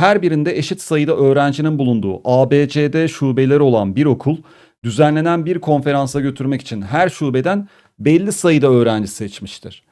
Her birinde eşit sayıda öğrencinin bulunduğu ABCD şubeleri olan bir okul düzenlenen bir konferansa götürmek için her şubeden belli sayıda öğrenci seçmiştir.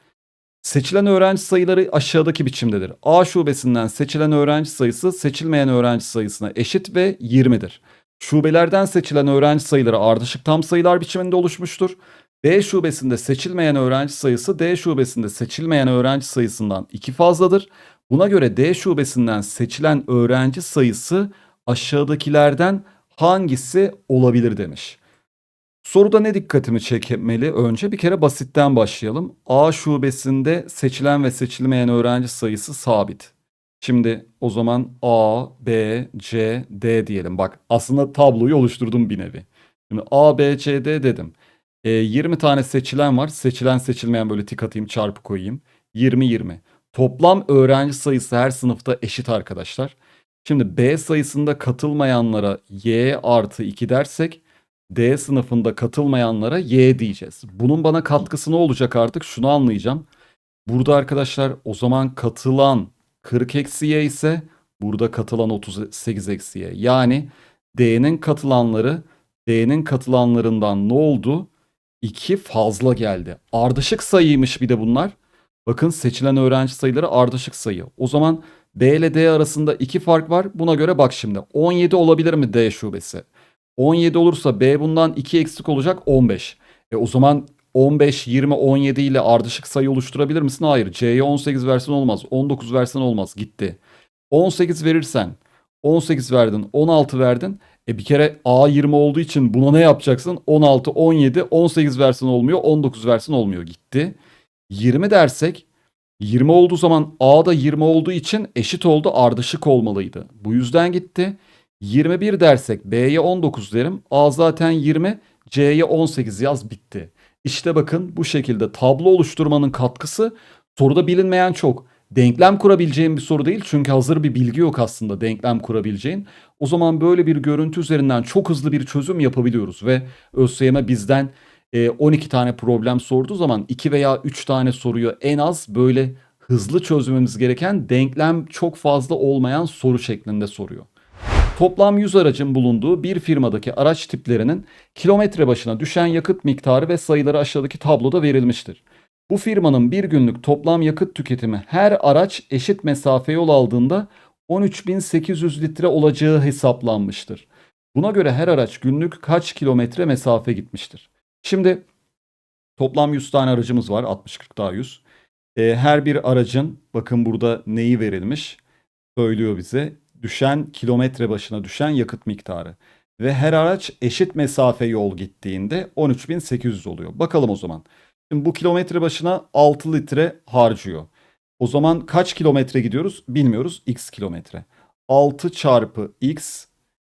Seçilen öğrenci sayıları aşağıdaki biçimdedir. A şubesinden seçilen öğrenci sayısı seçilmeyen öğrenci sayısına eşit ve 20'dir. Şubelerden seçilen öğrenci sayıları ardışık tam sayılar biçiminde oluşmuştur. B şubesinde seçilmeyen öğrenci sayısı D şubesinde seçilmeyen öğrenci sayısından 2 fazladır. Buna göre D şubesinden seçilen öğrenci sayısı aşağıdakilerden hangisi olabilir demiş. Soruda ne dikkatimi çekmeli? Önce bir kere basitten başlayalım. A şubesinde seçilen ve seçilmeyen öğrenci sayısı sabit. Şimdi o zaman A, B, C, D diyelim. Bak aslında tabloyu oluşturdum bir nevi. Şimdi A, B, C, D dedim. E, 20 tane seçilen var. Seçilen seçilmeyen böyle tik atayım çarpı koyayım. 20 20. Toplam öğrenci sayısı her sınıfta eşit arkadaşlar. Şimdi B sayısında katılmayanlara Y artı 2 dersek D sınıfında katılmayanlara Y diyeceğiz. Bunun bana katkısı ne olacak artık? Şunu anlayacağım. Burada arkadaşlar o zaman katılan 40 eksi Y ise burada katılan 38 eksi Y. Yani D'nin katılanları D'nin katılanlarından ne oldu? 2 fazla geldi. Ardışık sayıymış bir de bunlar. Bakın seçilen öğrenci sayıları ardışık sayı. O zaman B ile D arasında 2 fark var. Buna göre bak şimdi. 17 olabilir mi D şubesi? 17 olursa B bundan 2 eksik olacak 15. E o zaman 15, 20, 17 ile ardışık sayı oluşturabilir misin? Hayır. C'ye 18 versen olmaz. 19 versen olmaz. Gitti. 18 verirsen 18 verdin, 16 verdin. E bir kere A 20 olduğu için buna ne yapacaksın? 16, 17, 18 versen olmuyor, 19 versen olmuyor. Gitti. 20 dersek 20 olduğu zaman A da 20 olduğu için eşit oldu ardışık olmalıydı. Bu yüzden gitti. 21 dersek B'ye 19 derim. A zaten 20, C'ye 18 yaz bitti. İşte bakın bu şekilde tablo oluşturmanın katkısı soruda bilinmeyen çok. Denklem kurabileceğin bir soru değil çünkü hazır bir bilgi yok aslında denklem kurabileceğin. O zaman böyle bir görüntü üzerinden çok hızlı bir çözüm yapabiliyoruz ve ÖSYM bizden 12 tane problem sorduğu zaman 2 veya 3 tane soruyu en az böyle hızlı çözmemiz gereken denklem çok fazla olmayan soru şeklinde soruyor. Toplam 100 aracın bulunduğu bir firmadaki araç tiplerinin kilometre başına düşen yakıt miktarı ve sayıları aşağıdaki tabloda verilmiştir. Bu firmanın bir günlük toplam yakıt tüketimi her araç eşit mesafe yol aldığında 13.800 litre olacağı hesaplanmıştır. Buna göre her araç günlük kaç kilometre mesafe gitmiştir? Şimdi toplam 100 tane aracımız var. 60-40 daha 100. Ee, her bir aracın bakın burada neyi verilmiş söylüyor bize. Düşen kilometre başına düşen yakıt miktarı. Ve her araç eşit mesafe yol gittiğinde 13.800 oluyor. Bakalım o zaman. Şimdi bu kilometre başına 6 litre harcıyor. O zaman kaç kilometre gidiyoruz bilmiyoruz. X kilometre. 6 çarpı X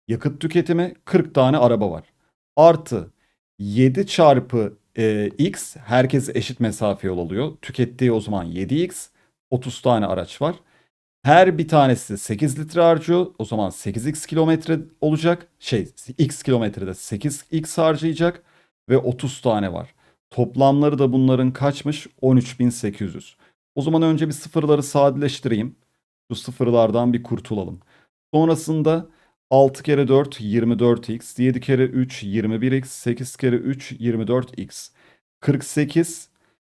yakıt tüketimi 40 tane araba var. Artı 7 çarpı e, X herkes eşit mesafe yol alıyor. Tükettiği o zaman 7X 30 tane araç var. Her bir tanesi 8 litre harcıyor. O zaman 8x kilometre olacak. Şey x kilometrede 8x harcayacak ve 30 tane var. Toplamları da bunların kaçmış? 13.800. O zaman önce bir sıfırları sadeleştireyim. Şu sıfırlardan bir kurtulalım. Sonrasında 6 kere 4 24x, 7 kere 3 21x, 8 kere 3 24x. 48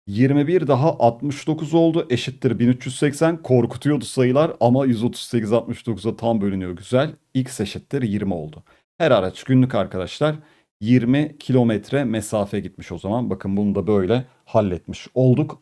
21 daha 69 oldu eşittir 1380 korkutuyordu sayılar ama 138 69'a tam bölünüyor güzel. X eşittir 20 oldu. Her araç günlük arkadaşlar 20 kilometre mesafe gitmiş o zaman. Bakın bunu da böyle halletmiş olduk.